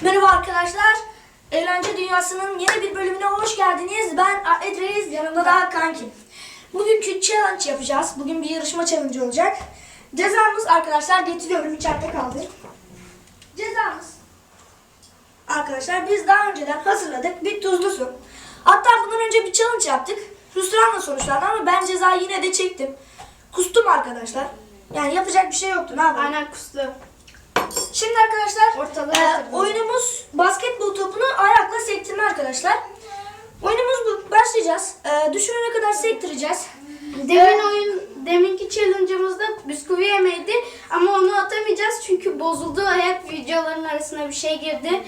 Merhaba arkadaşlar. Eğlence Dünyası'nın yeni bir bölümüne hoş geldiniz. Ben Ahmet Reis, yanımda da kankim. Bugünkü challenge yapacağız. Bugün bir yarışma challenge olacak. Cezamız arkadaşlar getiriyorum içeride kaldı. Cezamız arkadaşlar biz daha önceden hazırladık bir tuzlu su. Hatta bundan önce bir challenge yaptık. Hüsranla sonuçlandı ama ben cezayı yine de çektim. Kustum arkadaşlar. Yani yapacak bir şey yoktu. Ne yapalım? Aynen kustu. Şimdi arkadaşlar Ortalığı e, oyunumuz basketbol topunu ayakla sektirme arkadaşlar. Oyunumuz bu. Başlayacağız. E, düşürene kadar sektireceğiz. Demin oyun, deminki challenge'ımızda bisküvi yemeydi ama onu atamayacağız çünkü bozuldu. Hep videoların arasına bir şey girdi.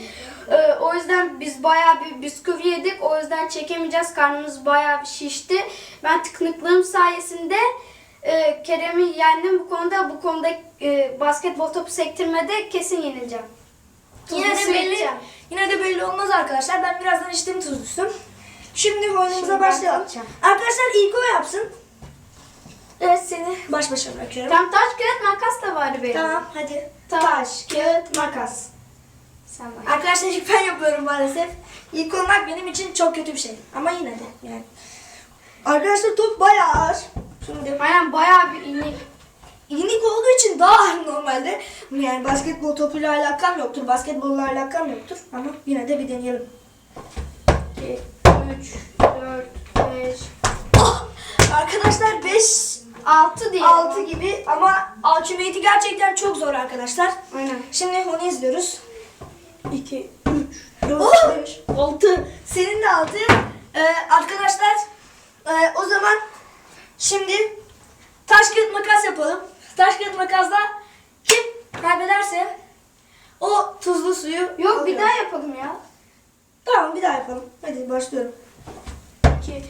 Ee, o yüzden biz bayağı bir bisküvi yedik. O yüzden çekemeyeceğiz. Karnımız bayağı şişti. Ben tıkınıklığım sayesinde e, Kerem'i yendim bu konuda. Bu konuda e, basketbol topu sektirmede kesin yenileceğim. Yine de Tuzlu belli yine de belli olmaz arkadaşlar. Ben birazdan içtim tuzlusum. Şimdi oyunumuza başlayalım. Arkadaşlar ilk o yapsın. Evet seni baş başa bırakıyorum. Tam taş kağıt makas da vardı benim. Tamam hadi. Taş, kağıt, makas. Sen bak. Arkadaşlar ilk ben yapıyorum maalesef. İlk olmak benim için çok kötü bir şey. Ama yine de yani. Arkadaşlar top bayağı Şimdi Aynen bayağı bir inek. İnik olduğu için daha normalde. Yani basketbol topuyla alakam yoktur. Basketbolla alakam yoktur. Ama yine de bir deneyelim. 2, 3, 4, 5, Ah! Arkadaşlar 5 6 diye. 6 gibi ama ultimate'i gerçekten çok zor arkadaşlar. Aynen. Şimdi onu izliyoruz. 2, 3, 4, Oh! 5. 6. Senin de 6. Ee, arkadaşlar şimdi taş kağıt makas yapalım. Taş kağıt makasla kim kaybederse o tuzlu suyu Yok bir alıyor. daha yapalım ya. Tamam bir daha yapalım. Hadi başlıyorum. 2,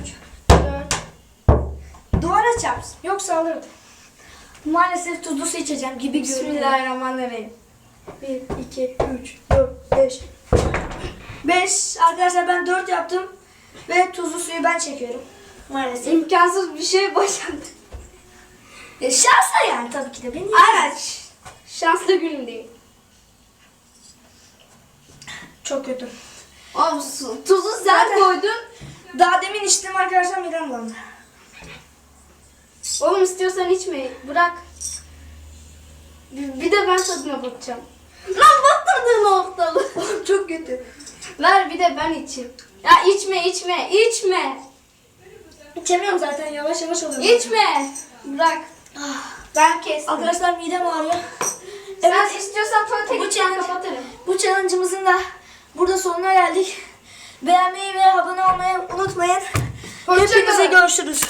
3, 4. Duvara çarpsın. Yoksa alırım. Maalesef tuzlu su içeceğim gibi görünüyor. Bismillahirrahmanirrahim. 1, 2, 3, 4, 5. 5. Arkadaşlar ben 4 yaptım. Ve tuzlu suyu ben çekiyorum. Maalesef. İmkansız bir şey başardı. E, şansa yani tabii ki de beni. Aynen. Şanslı günüm değil. Çok kötü. Oğlum su, tuzu sen Zaten- koydun. Daha demin içtim arkadaşlar midem bulandı. Oğlum istiyorsan içme. Bırak. Bir bir de ben tadına bakacağım. Lan battırdın ortalığı. Çok kötü. Ver bir de ben içeyim. Ya içme içme içme. İçemiyorum zaten yavaş yavaş oluyor. İçme. Bırak. Ben kestim. Arkadaşlar midem ağrıyor. Sen Evet. istiyorsan tuvalete Bu git ben challenge- kapatırım. Bu challenge'ımızın da burada sonuna geldik. Beğenmeyi ve abone olmayı unutmayın. Hoşça Hepinize kalın. görüşürüz.